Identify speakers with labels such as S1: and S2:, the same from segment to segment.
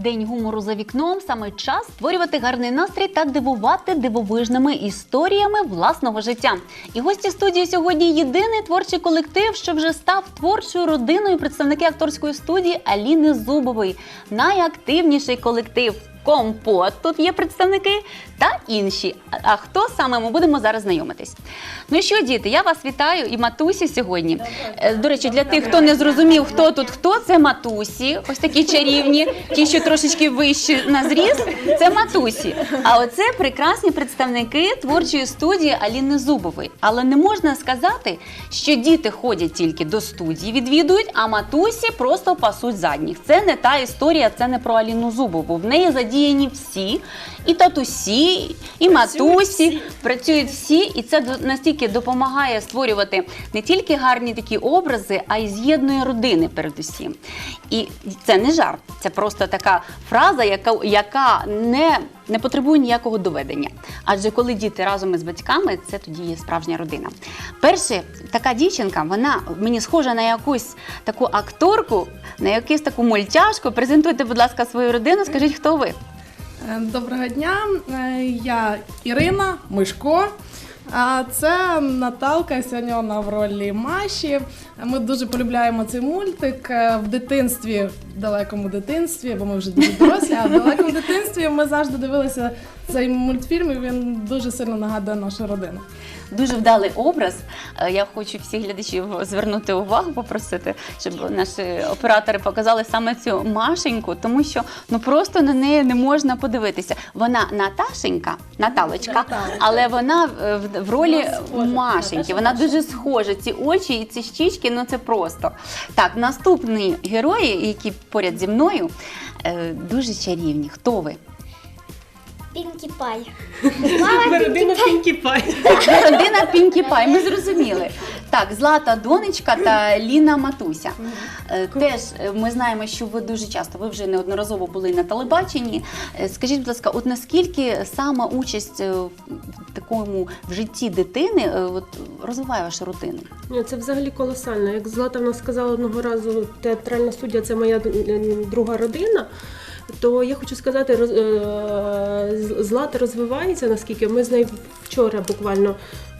S1: день гумору за вікном. Саме час створювати гарний настрій та дивувати дивовижними історіями власного життя. І гості студії сьогодні єдиний творчий колектив, що вже став творчою родиною представники акторської студії Аліни Зубової. Найактивніший колектив. Компот тут є представники та інші. А- хто саме ми будемо зараз знайомитись? Ну що, діти, я вас вітаю і матусі сьогодні. Е, До речі, для тих, хто не зрозумів, хто тут хто, це матусі, ось такі чарівні, ті, що трошечки вищі на зріст, це матусі. А оце прекрасні представники творчої студії Аліни Зубової. Але не можна сказати, що діти ходять тільки до студії, відвідують, а матусі просто пасуть задніх. Це не та історія, це не про Аліну Зубову. В неї задіяні всі, і татусі, і матусі, працюють всі, і це настільки допомагає створювати не тільки гарні такі образи, а й з'єднує родини передусім. І це не жарт, це просто така фраза, яка, яка не, не потребує ніякого доведення. Адже коли діти разом із батьками, це тоді є справжня родина. Перше, така дівчинка, вона мені схожа на якусь таку акторку, на якусь таку мультяшку. Презентуйте, будь ласка, свою родину, скажіть, хто ви?
S2: Е, Доброго дня, Е, я Ірина Мишко. А це Наталка. Сьогодні вона в ролі Маші. Ми дуже полюбляємо цей мультик Е, в дитинстві, в далекому дитинстві, бо ми вже дуже дорослі, а в далекому дитинстві ми завжди дивилися цей мультфільм. і Він дуже сильно нагадує нашу родину.
S1: Дуже вдалий образ. Е, Я хочу всіх глядачів звернути увагу, попросити, щоб наші оператори показали саме цю Машеньку, тому що ну просто на неї не можна подивитися. Вона Наташенька, Наталочка, але вона в, в ролі
S2: Вона.
S1: Машеньки. Вона дуже схожа. Ці очі і ці щічки, ну це просто. Так, наступні герої, які поряд зі мною, е, дуже чарівні. Хто ви?
S3: Пінкі Пай.
S4: Родина Пінкі Пай.
S1: Родина Пінкі Пай, ми зрозуміли. Так, Злата донечка та Ліна Матуся. Е, Теж е, ми знаємо, що ви дуже часто, ви вже неодноразово були на телебаченні. Е, Скажіть, будь ласка, от наскільки саме участь е, в такому в житті дитини е, от, розвиває вашу рутину?
S4: Ні, це взагалі колосально. Як Злата в нас сказала одного разу, театральна студія це моя е, друга родина. То я хочу сказати, роз, е, Злата розвивається, наскільки ми з нею вчора буквально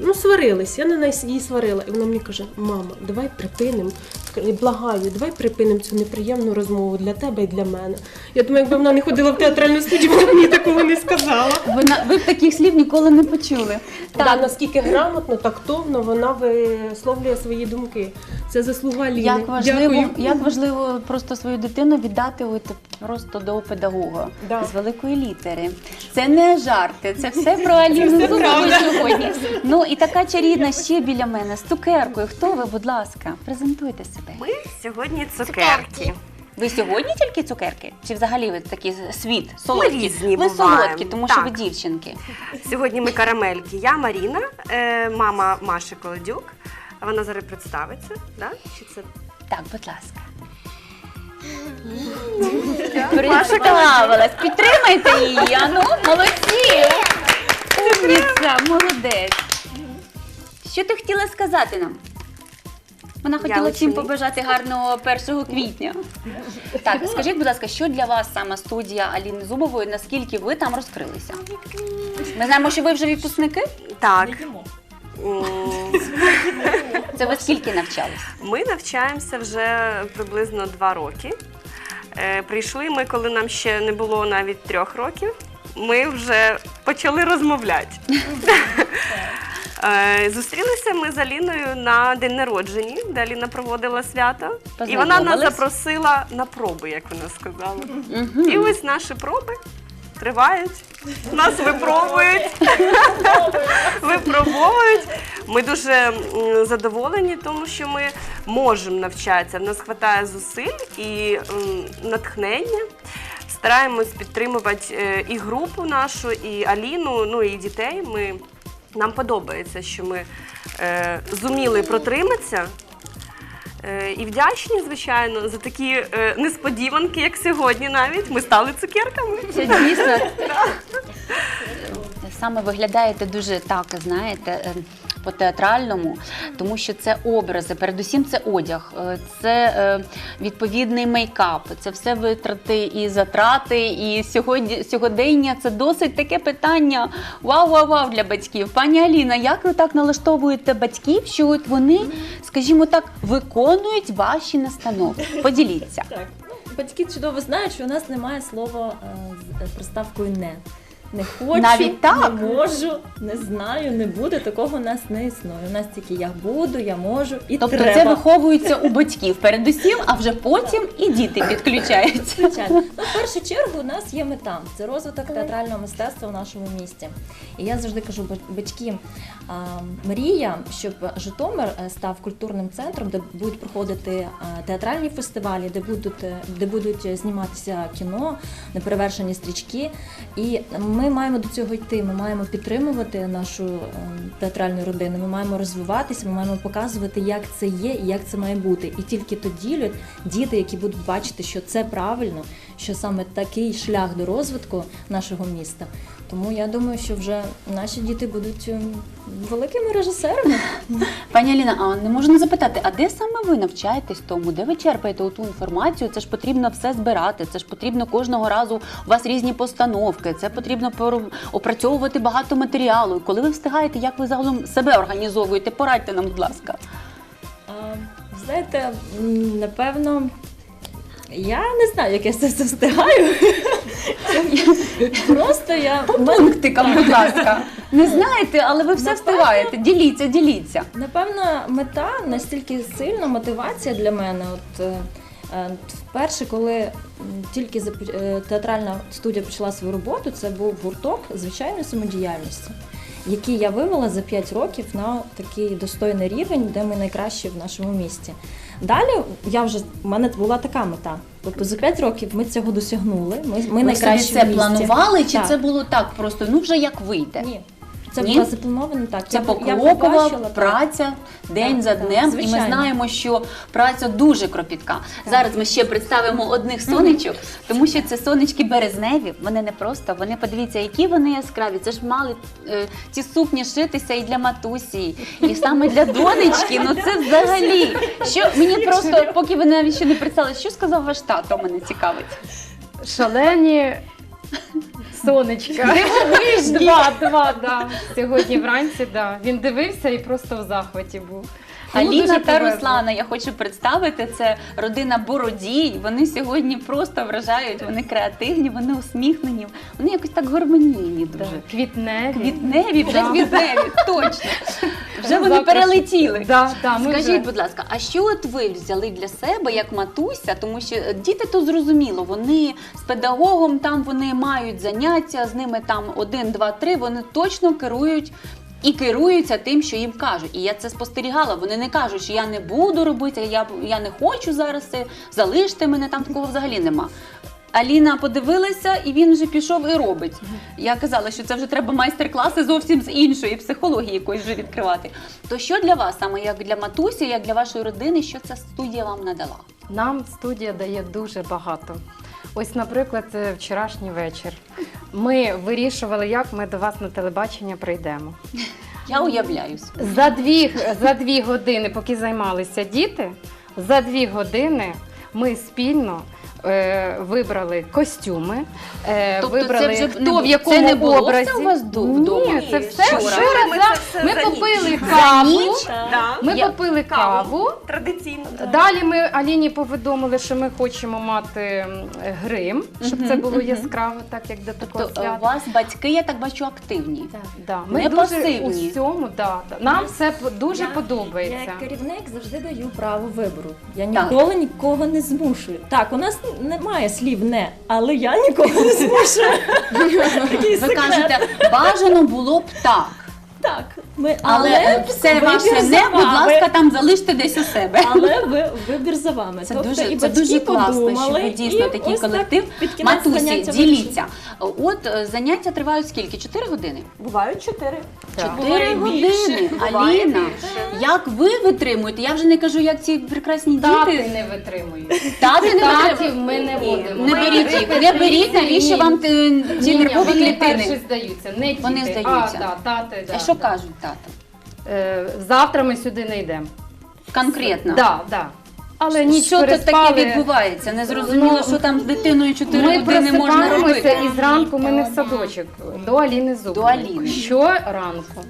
S4: ну, сварились. Я на неї сварила. І вона мені каже: мама, давай припинимо. І Благаю, давай припинимо цю неприємну розмову для тебе і для мене. Я думаю, якби вона не ходила в театральну студію, вона б мені такого не сказала.
S1: Ви, на- ви б таких слів ніколи не почули.
S4: Так, наскільки грамотно, тактовно вона висловлює свої думки. Це заслуга Ліни.
S1: Як важливо,
S4: Дякую.
S1: як важливо просто свою дитину віддати от просто до педагога
S4: Да.
S1: з великої літери. Це не жарти, це все про Аліну сьогодні. Ну і така чарівна ще біля мене з цукеркою. Хто ви, будь ласка, презентуйте себе.
S5: Ми сьогодні цукерки.
S1: Ви сьогодні тільки цукерки? Чи взагалі ви такі світ солодкі?
S5: різні
S1: ви
S5: буваємо,
S1: солодкі, тому що ви
S5: так.
S1: дівчинки.
S5: Сьогодні ми карамельки. Я Маріна, е, мама Маші Колодюк. Вона зараз представиться. Да? Чи це
S1: Так, будь ласка. Представилась. Підтримайте її. А ну, молодці. Умниця, молодець. Що ти хотіла сказати нам? Вона хотіла всім побажати гарного 1 квітня. Так, скажіть, будь ласка, що для вас саме студія Аліни Зубової? Наскільки ви там розкрилися? Ми знаємо, що ви вже випускники.
S5: так?
S1: Це ви скільки навчались?
S5: Ми навчаємося вже приблизно два роки. Е, Прийшли ми, коли нам ще не було навіть трьох років. Ми вже почали розмовляти. Е, Зустрілися ми з Аліною на день народження, де Аліна проводила свято. І вона нас запросила на проби, як вона сказала. І ось наші проби тривають. Нас випробують. Випробовують. Ми дуже задоволені, тому що ми можемо навчатися. В нас вистачає зусиль і натхнення. Стараємось підтримувати е, і групу нашу, і Аліну, ну і дітей. Ми, нам подобається, що ми е, зуміли протриматися. Е, І вдячні, звичайно, за такі е, несподіванки, як сьогодні навіть. Ми стали цукерками.
S1: Це дійсно саме виглядаєте дуже так, знаєте, е, по-театральному, тому що це образи, передусім це одяг, е, це е, відповідний мейкап, це все витрати і затрати. І сьогодні сьогодення це досить таке питання. Вау, вау, вау для батьків. Пані Аліна, як ви так налаштовуєте батьків, що от вони, скажімо так, виконують ваші настанови? Поділіться.
S6: Батьки чудово знають, що у нас немає слова е, з приставкою не. Не хочу,
S1: Навіть так?
S6: не можу, не знаю, не буде. Такого у нас не існує. У нас тільки я буду, я можу і
S1: Тобто
S6: треба.
S1: це виховується у батьків передусім, а вже потім і діти підключаються.
S6: Звичайно. Ну, в першу чергу у нас є мета це розвиток театрального мистецтва в нашому місті. І я завжди кажу ба- батькам, мрія, щоб Житомир е, став культурним центром, де будуть проходити е, театральні фестивалі, де будуть, е, де будуть зніматися кіно, неперевершені стрічки. І ми маємо до цього йти. Ми маємо підтримувати нашу е, театральну родину. Ми маємо розвиватися, ми маємо показувати, як це є і як це має бути. І тільки тоді діти, які будуть бачити, що це правильно, що саме такий шлях до розвитку нашого міста. Тому я думаю, що вже наші діти будуть ем, великими режисерами.
S1: Пані Аліна, а не можна запитати, а де саме ви навчаєтесь тому? Де ви черпаєте ту інформацію? Це ж потрібно все збирати, це ж потрібно кожного разу у вас різні постановки, це потрібно опрацьовувати багато матеріалу. Коли ви встигаєте, як ви загалом себе організовуєте? Порадьте нам, будь ласка.
S6: Знаєте, напевно, я не знаю, як я це все встигаю. Просто я
S1: По пунктикам, будь ласка. Не знаєте, але ви все
S6: Напевно-
S1: встигаєте. Діліться, діліться.
S6: Напевно, мета настільки сильна мотивація для мене. От е, е, вперше, коли м, тільки е, театральна студія почала свою роботу, це був гурток звичайної самодіяльності, який я вивела за 5 років на такий достойний рівень, де ми найкращі в нашому місті. Далі я вже в мене була така мета. Тобто за 5 років ми цього досягнули. Ми, ми
S1: Ви
S6: найкращі
S1: це
S6: в місті.
S1: планували, чи
S6: Так.
S1: це було так просто? Ну вже як вийде?
S6: Ні. Це
S1: Ні?
S6: було заплановано так.
S1: Це
S6: так.
S1: праця день
S6: Так,
S1: за
S6: так,
S1: днем, і ми знаємо, що праця дуже кропітка. Зараз ми ще представимо одних сонечок, тому що це сонечки березневі. Вони не просто, вони подивіться, які вони яскраві. Це ж мали е, ці сукні шитися і для матусі, і саме для донечки. Ну це взагалі. Що мені просто, поки ви навіть ще не представили, що сказав ваш тато, мене цікавить.
S7: Шалені сонечка. два, два, да. Сьогодні вранці, да. Він дивився і просто в захваті був.
S1: Аліна та. Руслана, я хочу представити, це родина Бородій. Вони сьогодні просто вражають, вони креативні, вони усміхнені, вони якось так гармонійні дуже.
S7: Квітневі.
S1: Квітневі, вже квітневі, точно. Вже вони перелетіли.
S7: Да, да, ми
S1: Скажіть, будь ласка, а що от ви взяли для себе як матуся? Тому що е, діти то зрозуміло, вони з педагогом там вони мають заняття, з ними там один, два, три, вони точно керують. І керуються тим, що їм кажуть. І я це спостерігала. Вони не кажуть, що я не буду робити, я, я не хочу зараз це, залиште мене, там такого взагалі нема. Аліна подивилася, і він вже пішов і робить. Я казала, що це вже треба майстер-класи зовсім з іншої психології якоїсь вже відкривати. То що для вас, саме як для матусі, як для вашої родини, що ця студія вам надала?
S7: Нам студія дає дуже багато. Ось, наприклад, вчорашній вечір. Ми вирішували, як ми до вас на телебачення прийдемо.
S1: Я уявляюсь.
S7: За дві, за дві години, поки займалися діти, за дві години ми спільно. Е, Вибрали костюми, е,
S1: Тобто
S7: вибрали
S1: це вже
S7: хто в якому
S1: це не було
S7: образі.
S1: все у вас до- вдома?
S7: Ні, це все
S1: Вчора.
S7: вчора.
S5: Ми
S7: за-
S5: це все
S7: Ми
S5: за ніч.
S7: попили
S1: За
S7: каву.
S1: ніч?
S5: Да.
S7: Ми
S1: Я-
S7: попили каву.
S5: Традиційно.
S7: Далі ми Аліні повідомили, що ми хочемо мати м, грим, щоб це було яскраво, так як до такого
S1: Тобто е, у
S7: свята.
S1: вас батьки, я так бачу, активні.
S6: Так.
S7: Да, ми
S1: не
S7: дуже
S1: пасивні.
S7: у всьому, да, да. нам це по- дуже
S6: Я-
S7: подобається.
S6: Я як керівник завжди даю право вибору. Я
S1: Так.
S6: ніколи нікого не змушую. Так, у нас немає слів не, але я нікого не змушую. Такий
S1: Ви
S6: секрет.
S1: кажете, бажано було б так.
S6: Так, ми,
S1: Але, е, все
S6: вибір
S1: ваше
S6: за
S1: не, будь
S6: вами.
S1: ласка, там залиште десь у себе.
S6: Але ви, вибір за вами.
S1: Це
S6: тобто,
S1: дуже,
S6: і
S1: це дуже класно, що ви дійсно
S6: і
S1: такий
S6: ось так
S1: колектив.
S6: під кінець
S1: Матусі,
S6: заняття
S1: діліться. От е, заняття тривають скільки? Чотири години?
S5: Бувають чотири.
S1: Чотири
S5: Буває
S1: години.
S5: більше, буває
S1: Аліна,
S5: більше.
S1: як ви витримуєте? Я вже не кажу, як ці прекрасні
S7: Тати
S1: діти.
S7: не витримують.
S1: Тати не
S7: Татів
S1: витримують.
S7: ми не будемо.
S1: Не беріть їх, не беріть, навіщо вам ті ті
S7: Ні, ні,
S1: нервові
S7: вони перші здаються, не
S1: Вони здаються.
S7: А, да, тати, да,
S1: А що
S7: да.
S1: кажуть тата?
S7: е, завтра ми сюди не йдемо.
S1: Конкретно.
S7: Да, да. Але ніч
S1: що тут
S7: переспали.
S1: таке відбувається? Не зрозуміло,
S7: Ну,
S1: що там з дитиною 4
S7: Ми
S1: години можна
S7: просипаємося
S1: робити.
S7: і зранку ми не в садочок. До Аліни Зуб.
S1: До Аліни.
S7: Що ранку?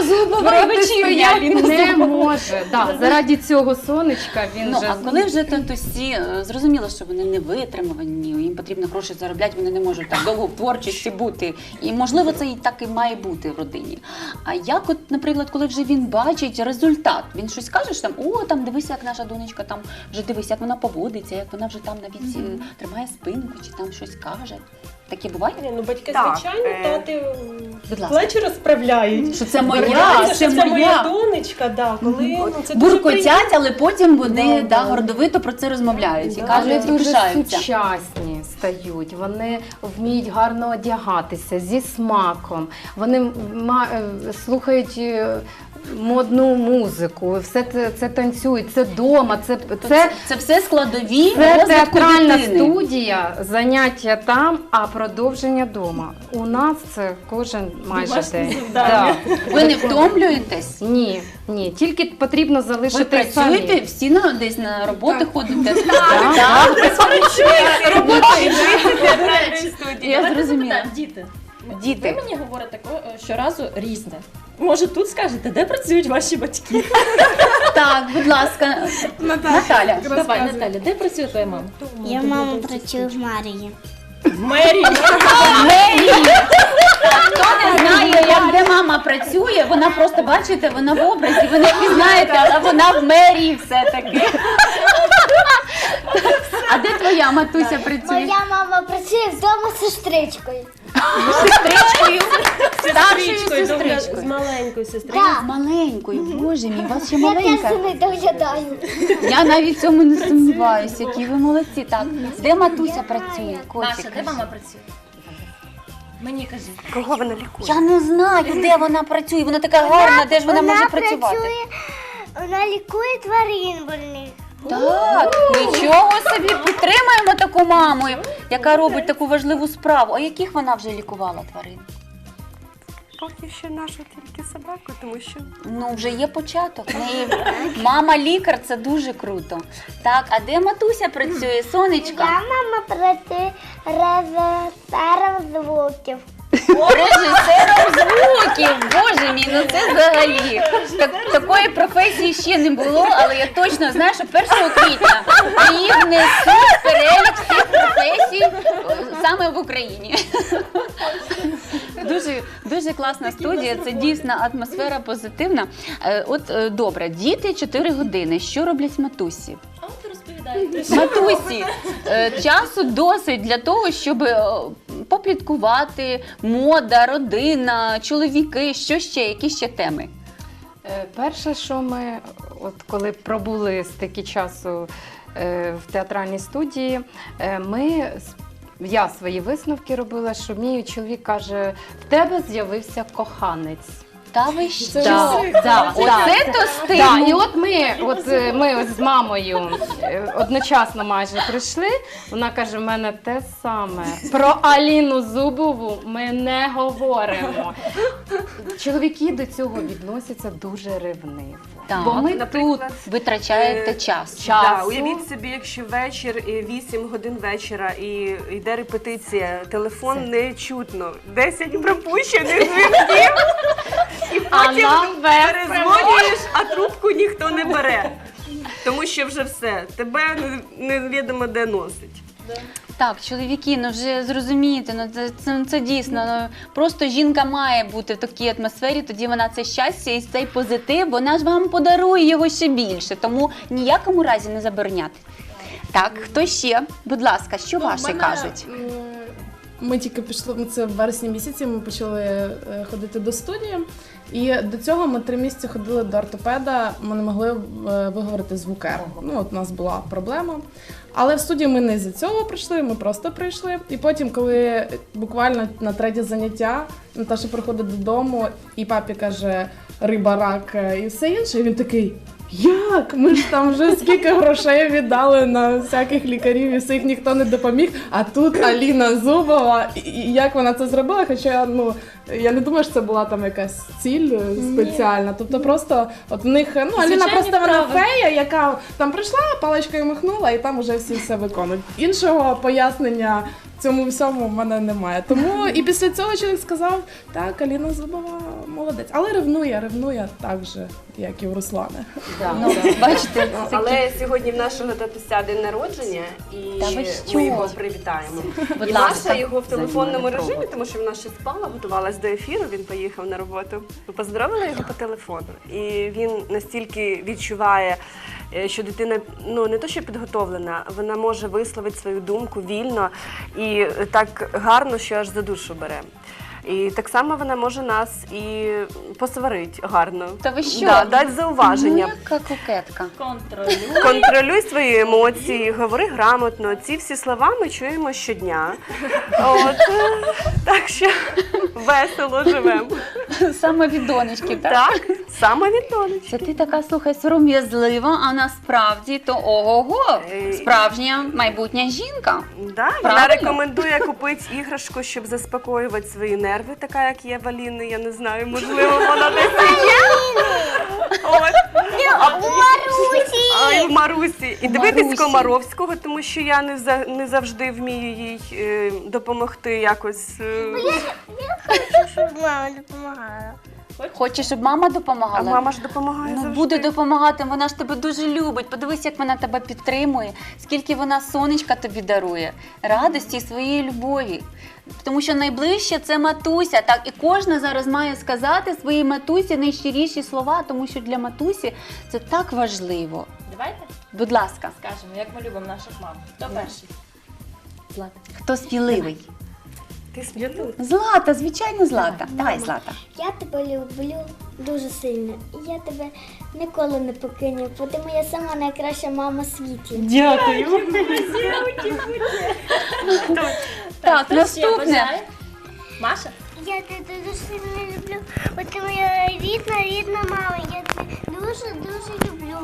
S1: І вечірня
S7: Протистояти
S1: Аліна
S7: не може. Да, заради цього сонечка він
S1: Ну,
S7: вже
S1: а коли вже татусі е, зрозуміло, що вони не витримані, їм потрібно гроші заробляти, вони не можуть так довго в творчості бути. І можливо, це і так і має бути в родині. А як, от, наприклад, коли вже він бачить результат, він щось каже, що там о, там дивися, як наша донечка там вже дивись, як вона поводиться, як вона вже там навіть е, тримає спинку чи там щось каже. Таке буває?
S4: Ні, ну батьки,
S5: Так,
S4: звичайно,
S5: е,
S4: тати
S1: Будь ласка.
S4: плечі розправляють.
S1: Що це моя,
S4: Виявляється,
S1: це
S4: що це
S1: моя.
S4: моя донечка, да, коли ну, це дуже
S1: Буркотять, але потім вони
S4: Да,
S1: да,
S4: да.
S1: гордовито про це розмовляють і
S4: Да.
S7: Вони
S1: кажуть, і
S7: дуже
S1: пишаються.
S7: сучасні стають, вони вміють гарно одягатися зі смаком, вони ма- е, слухають е, модну музику, все це, це танцюють, це дома, це, це,
S1: Це, це все складові
S7: це
S1: розвитку
S7: театральна
S1: дитини.
S7: студія, заняття там, а продовження дома. У нас це кожен майже день.
S4: завдання.
S7: Да.
S1: Ви не втомлюєтесь?
S7: Ні, ні, тільки потрібно
S1: Ви
S7: залишити
S1: працюєте,
S7: самі.
S1: всі на десь на роботи ходите.
S7: Так,
S1: Так,
S5: Робота і театральної
S1: Я зрозуміла.
S6: Діти. Ви мені говорите ко- щоразу різне. Може, тут скажете, де працюють ваші батьки?
S1: Так, будь лака, Наталя.
S6: Давай, Наталя, де працює твоя мама?
S3: Я мама працюю в Марії.
S6: В мерії.
S1: Хто не знає, як де мама працює, вона просто бачите, вона в образі, ви не пізнаєте, але вона в мерії все-таки. А де твоя матуся працює?
S3: Моя мама працює вдома з сестричкою.
S1: Сестричкою, старшою
S4: Сестричкою, з маленькою сестричкою.
S3: Так.
S1: Маленькою, боже мій, у вас ще
S3: Я теж
S1: маленька.
S3: за нею доглядаю.
S1: Я навіть в цьому не сумніваюся, які ви молодці. Так, де матуся працює?
S6: Маша, де мама працює? Мені кажи.
S5: Кого вона лікує?
S1: Я не знаю, де вона працює. Вона така гарна, де ж вона може працювати?
S3: працює, вона лікує тварин больних.
S1: Так, нічого собі підтримаємо таку маму, яка робить таку важливу справу. А яких вона вже лікувала тварин?
S5: Поки що нашу тільки собаку, тому що
S1: Ну, вже є початок. В неї мама лікар, це дуже круто. Так, а де матуся працює? Сонечка?
S3: Я мама працює режисером звуків.
S1: Режисером звуків, боже мій, ну це взагалі. Так, такої професії ще не було, але я точно знаю, що 1 квітня її внесуть в перелік всіх професій е, саме в Україні. Дуже, дуже класна студія, це дійсно атмосфера позитивна. Е, От е, добре, діти 4 години. Що роблять матусі?
S6: А от розповідаєте.
S1: Матусі е, часу досить для того, щоб е, попліткувати, мода, родина, чоловіки, що ще, які ще теми.
S7: Е, Перше, що ми, от коли пробули стільки часу е, в театральній студії, е, ми я свої висновки робила, що мій чоловік каже: в тебе з'явився коханець.
S1: Та ви що?
S7: Да, да,
S1: Оце
S7: да.
S1: то
S7: Да,
S1: стимул.
S7: і от ми, от е, ми ось з мамою е, одночасно майже прийшли. Вона каже: в мене те саме. Про Аліну Зубову ми не говоримо. Чоловіки до цього відносяться дуже ревниво.
S1: Так.
S7: Бо ми
S5: Наприклад,
S7: тут
S1: Витрачаєте
S5: Е,
S1: час.
S5: Да,
S7: часу.
S5: уявіть собі, якщо вечір і 8 годин вечора і йде репетиція, телефон не чутно, 10 пропущених дзвінків, і потім перезвонюєш, а трубку ніхто не бере. Тому що вже все, тебе не- невідомо де носить.
S1: Так, чоловіки, ну вже зрозумієте, ну це, це, це дійсно. Ну, просто жінка має бути в такій атмосфері, тоді вона це щастя і цей позитив, вона ж вам подарує його ще більше, тому ніякому разі не забороняти. Так, хто ще? Будь ласка, що
S2: Ну,
S1: ваші кажуть?
S2: м, Ми тільки пішли, це в вересні місяці, ми почали е, ходити до студії. І до цього ми три місяці ходили до ортопеда, ми не могли е, виговорити звук «р». Ну, от у нас була проблема. Але в студію ми не з-за цього прийшли, ми просто прийшли. І потім, коли буквально на третє заняття Наташа приходить додому, і папі каже риба, рак е, і все інше, і він такий. Як? Ми ж там вже скільки грошей віддали на всяких лікарів і всіх ніхто не допоміг. А тут Аліна Зубова, і- і як вона це зробила? Хоча ну я не думаю, що це була там якась ціль е, спеціальна. Тобто просто от в них ну Аліна
S6: Звичайні
S2: просто вона
S6: вправи.
S2: фея, яка там прийшла, паличкою махнула, і там уже всі все виконують. Іншого пояснення. Цьому всьому в мене немає. Тому і після цього чоловік сказав: так, Аліна Зубова молодець, але ревнує, ревнує так же, як і в Руслана.
S1: Ну, бачите, це
S5: Але сьогодні в нашого татуся день народження, і
S1: Та ви що?
S5: ми його привітаємо.
S1: Будь
S5: і
S1: ласка.
S5: Маша його в телефонному режимі,
S1: провод.
S5: тому що вона ще спала, готувалась до ефіру. Він поїхав на роботу. Ми поздоровили його по телефону, і він настільки відчуває. е, Що дитина ну не то, що підготовлена, вона може висловити свою думку вільно і так гарно, що аж за душу бере. І так само вона може нас і посварить гарно.
S1: Та ви що?
S5: Да, дати зауваження.
S1: Ну, яка кокетка.
S6: Контролюй.
S5: Контролюй свої емоції, говори грамотно. Ці всі слова ми чуємо щодня. От так що весело живемо.
S1: Саме від донечки, так?
S5: Так, саме від донечки.
S1: Це ти така слухай сором'язлива, а насправді то ого-го,
S5: Е,
S1: справжня майбутня жінка.
S5: Да, вона
S1: Правильно.
S5: рекомендує купити іграшку, щоб заспокоювати свої нерви, така як є в Аліни. Я не знаю, можливо, вона десь і є. От. А, а, і в Марусі. І дивитись
S1: Марусі.
S5: Комаровського, тому що я не, за, не завжди вмію їй е, допомогти якось. е,
S3: Щоб мама допомагала.
S1: Хочеш, щоб мама
S5: А
S1: допомагала?
S5: мама ж допомагає
S1: Ну,
S5: завжди.
S1: буде допомагати, вона ж тебе дуже любить. Подивись, як вона тебе підтримує, скільки вона сонечка тобі дарує, радості і своєї любові. Тому що найближче це матуся. Так, і кожна зараз має сказати своїй матусі найщиріші слова, тому що для матусі це так важливо.
S6: Давайте
S1: Будь ласка,
S6: скажемо, як ми любимо наших мам. Хто перший?
S1: хто сміливий?
S5: Ти смієш?
S1: Злата, звичайно, злата. Давай, злата.
S3: Я тебе люблю дуже сильно. І я тебе ніколи не покину, бо ти моя сама найкраща мама в світі.
S1: Дякую. Так,
S6: хто ще
S1: наступне.
S6: бажає? Маша?
S3: Я тебе дуже сильно люблю, бо ти моя рідна, рідна мама. Я тебе дуже, дуже люблю.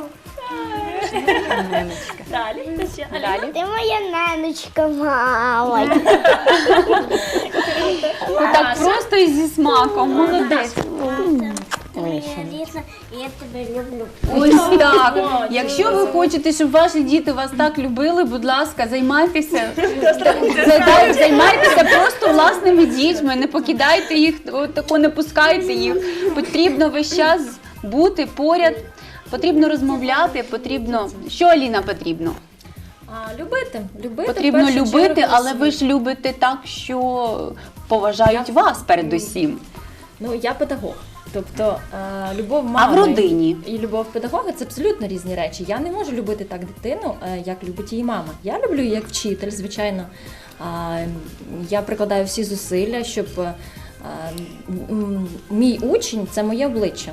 S6: Далі. Хто ще? Аліна?
S1: Далі.
S3: Ти моя наночка, мама.
S1: Так просто і зі смаком. Молодець.
S3: Моя рідна, і я тебе люблю.
S1: Ось так. Якщо ви хочете, щоб ваші діти вас так любили, будь ласка, займайтеся. Зайдай- Займайтеся просто власними дітьми, не покидайте їх, от тако не пускайте їх. Потрібно весь час бути поряд, потрібно розмовляти, потрібно. Що Аліна потрібно?
S6: А, любити. Любити в
S1: Потрібно
S6: першу
S1: любити,
S6: чергу
S1: але ви ж любите так, що поважають вас передусім.
S6: Ну, я педагог. Тобто е, любов
S1: А в родині?
S6: і любов педагога це абсолютно різні речі. Я не можу любити так дитину, е, як любить її мама. Я люблю її як вчитель, звичайно. Я прикладаю всі зусилля, щоб е, мій учень це моє обличчя.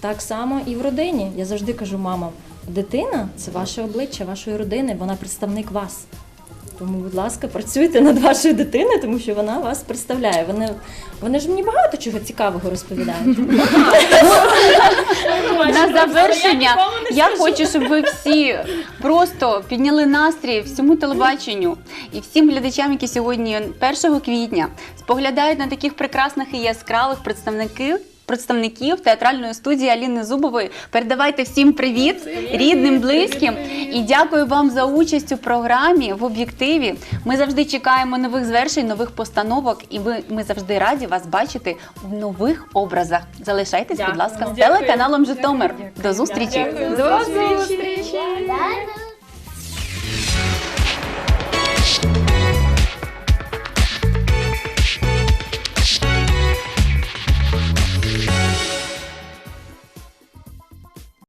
S6: Так само і в родині. Я завжди кажу, мама, дитина це ваше обличчя, вашої родини, вона представник вас. Тому, будь ласка, працюйте над вашою дитиною, тому що вона вас представляє. Вони, вони ж мені багато чого цікавого розповідають.
S1: На завершення я хочу, щоб ви всі просто підняли настрій всьому телебаченню і всім глядачам, які сьогодні 1 квітня споглядають на таких прекрасних і яскравих представників представників театральної студії Аліни Зубової. Передавайте всім привіт, рідним, близьким, і дякую вам за участь у програмі в об'єктиві. Ми завжди чекаємо нових звершень, нових постановок, і ми, ми завжди раді вас бачити в нових образах. Залишайтесь, будь ласка, з телеканалом Житомир. До зустрічі!
S7: До зустрічі!
S3: До зустрічі!